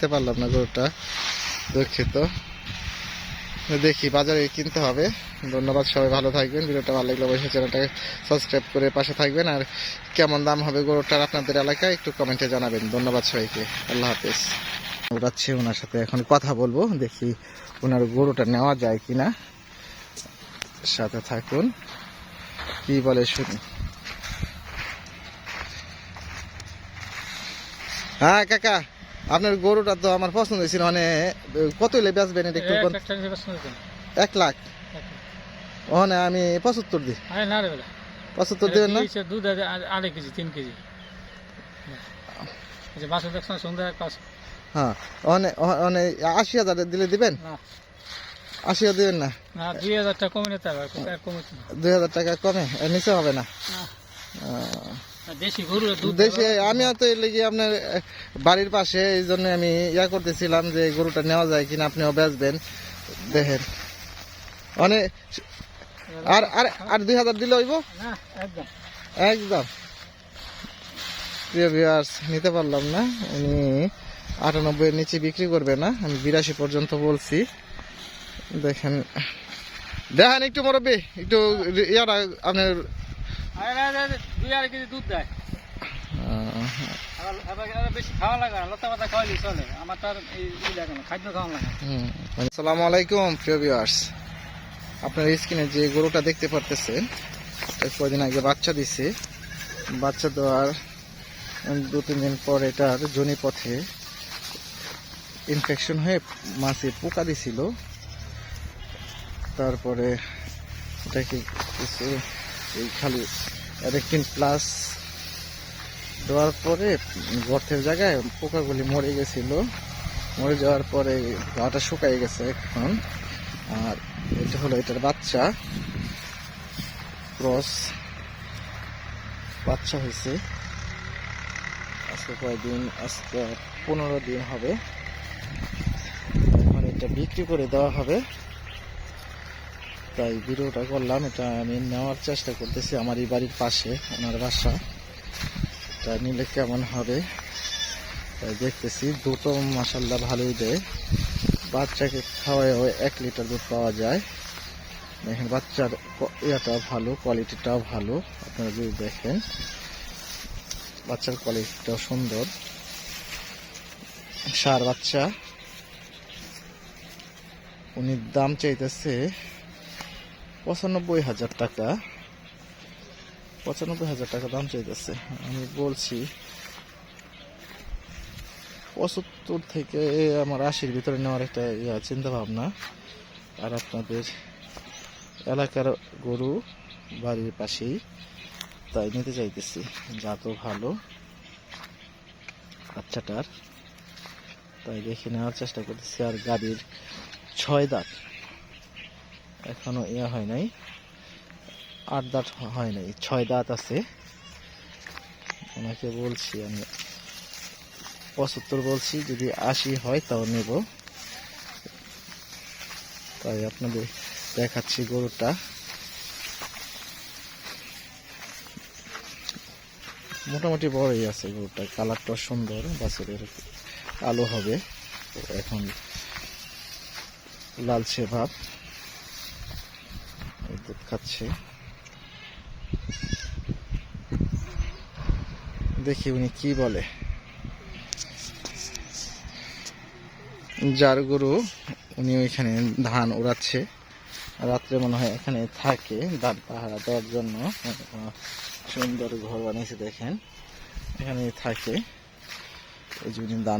নিতে পারলাম না গরুটা। দুঃখিত। দেখি বাজারে কিনতে হবে। ধন্যবাদ, সবাই ভালো থাকবেন। ভিডিওটা ভালো লাগলে অবশ্যই চ্যানেলটাকে সাবস্ক্রাইব করে পাশে থাকবেন। আর কেমন দাম হবে গরুটার আপনাদের এলাকায় একটু কমেন্টে জানাবেন। ধন্যবাদ সবাইকে। আল্লাহ হাফেজ। ওরাচ্ছে ওনার সাথে এখন কথা বলব। দেখি ওনার গরুটা নেওয়া যায় কি না সাথে থাকুন। কি বলে শুনি। হ্যাঁ কাকা। আপনার গরুটা তো আমার পছন্দ ছিল মানে কত হলে বেচবেন এটা একটু এক লাখ ওখানে আমি পঁচাত্তর দিই। পঁচাত্তর দেবেন না? দুধ আড়াই কেজি তিন কেজি। হ্যাঁ ওখানে ওখানে আশি হাজার দিলে দিবেন? আশি হাজার দিবেন না? দুই হাজার টাকা কমে নিতে হবে দুই হাজার টাকা কমে নিচে হবে না? দেশি আমি তো এর লেগে আপনার বাড়ির পাশে এই জন্য আমি ইয়া করতেছিলাম যে গরুটা নেওয়া যায় কিনা আপনিও বেচবেন। দেখেন। অনেক আর আর আর দুই হাজার দিলে হইব? একদম। প্রিয় ভিউয়ার্স নিতে পারলাম না। উনি আটানব্বই এর নিচে বিক্রি করবে না। আমি বিরাশি পর্যন্ত বলছি। দেখেন। দেখেন একটু মুরব্বী একটু ইয়ারা আপনার আরে, কেজি দুধ দেয় আহ, আবার আবার আবার বেশি খাওয়া লাগে না লতা পাতা খাওয়াইলে চলে আমার তার এই ই লাগে না খাদ্য খাওয়া লাগে না। হুম। আসসালামু আলাইকুম প্রিয় ভিউয়ার্স আপনার স্ক্রিনে যে গরুটা দেখতে পারতেছেন কদিন আগে বাচ্চা দিছে বাচ্চা দেওয়ার দু তিন দিন পর এটার জনি পথে ইনফেকশন হয়ে মাছে পোকা দিছিল তারপরে এটাকে কিছু এই খালি একদিন প্লাস দেওয়ার পরে গর্তের জায়গায় পোকাগুলি মরে গেছিল। মরে যাওয়ার পরে গাটা শুকাই গেছে এখন। আর এটা হলো এটার বাচ্চা। ক্রস বাচ্চা হয়েছে। আজকে কয়েকদিন আজকে পনেরো দিন হবে। এখন এটা বিক্রি করে দেওয়া হবে। তাই ভিডিওটা করলাম, এটা আমি নেওয়ার চেষ্টা করতেছি আমার এই বাড়ির পাশে, ওনার বাসা। এটা নিলে কেমন হবে? তাই দেখতেছি দুটো মাসাল্লাহ ভালোই দেয়। বাচ্চাকে খাওয়ায় ওই এক লিটার দুধ পাওয়া যায়। দেখেন, বাচ্চার ইয়েটাও ভালো কোয়ালিটিটাও ভালো। আপনারা যদি দেখেন, বাচ্চার কোয়ালিটিটাও সুন্দর। সার বাচ্চা। উনি দাম চাইতেছে পঁচানব্বই হাজার টাকা। পঁচানব্বই হাজার টাকা দাম চাইতেছে। আমি বলছি, পঁচাত্তর থেকে আমার আশির ভিতরে নেওয়ার একটা চিন্তা ভাবনা আর আপনাদের এলাকার গরু বাড়ির পাশেই তাই নিতে চাইতেছি। জাত ভালো। বাচ্চাটার তাই দেখে নেওয়ার চেষ্টা করতেছি। আর গাড়ির ছয় দাঁত। এখনও ইয়া হয় নাই। আট দাঁত হয় নাই, ছয় দাঁত আছে। ওনাকে বলছি আমি পঁচাত্তর বলছি, যদি আশি হয় তাও নেব। তাই আপনাদের দেখাচ্ছি গরুটা। মোটামুটি বড়ই আছে গরুটা, কালারটা সুন্দর, বাছুরের আলো হবে। এখন লালচে ভাব। এই দুধ খাচ্ছে দেখি উনি কি বলে। যার গরু উনি ওইখানে ধান উড়াচ্ছে। রাত্রে মনে হয় এখানে থাকে ধান পাহারা দেওয়ার জন্য। সুন্দর ঘর বানিয়েছে দেখেন। এখানে থাকে। এই যে উনি ধান